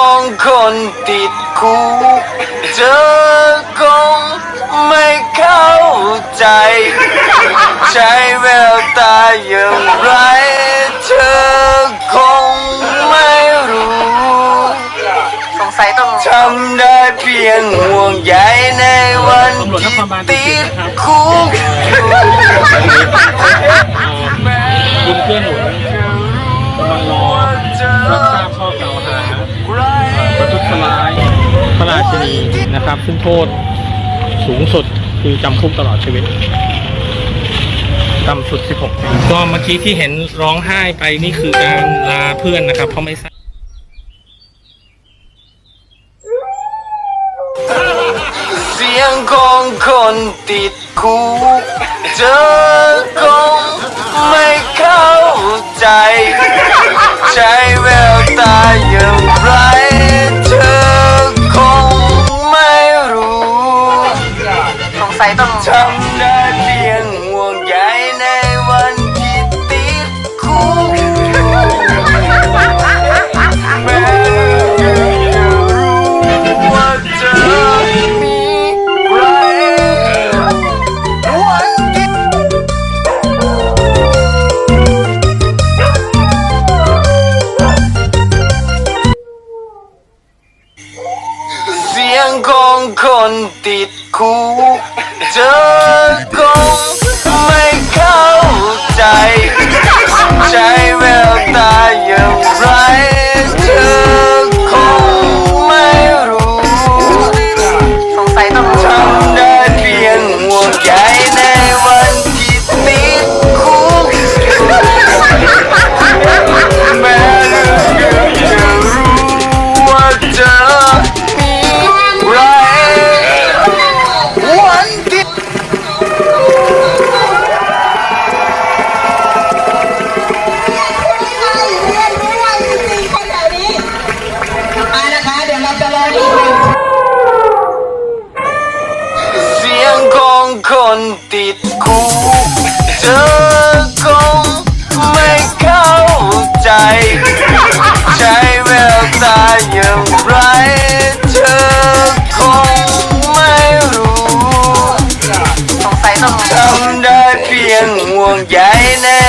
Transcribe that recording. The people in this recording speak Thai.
สียงของคนติดคุกเธอคงไม่เข้าใจ ใช้แววตาอย่างไร เธอคงไม่รู้ สงสัยต้องทำได้เพียงห่วงใยในวันที่ติดคุกคุณเพื่อนหนุนกำลังรอรับทราบข้อกล่าวหา ชินีนะครับ ซึ่งโทษสูงสุดคือจำคุกตลอดชีวิตต่ำสุด 16 ปีก็เมื่อกี้ที่เห็นร้องไห้ไปนี่คือการลาเพื่อนนะครับ เพราะไม่ทราบเสียงของคนติดคุกเธอคงไม่เข้าใจ ใช้แววตาอย่างไร ได้เพียงห่วงใยในวันที่ติดคุกแม้จะรู้ว่าเธอมีใครวันที่เสียงของคนติดคุก เธ ติดคุกเธอคงไม่เข้าใจ ใช้แววตาอย่างไร เธอคงไม่รู้สงสัยต้องทำได้เพียงห่วงใยแน่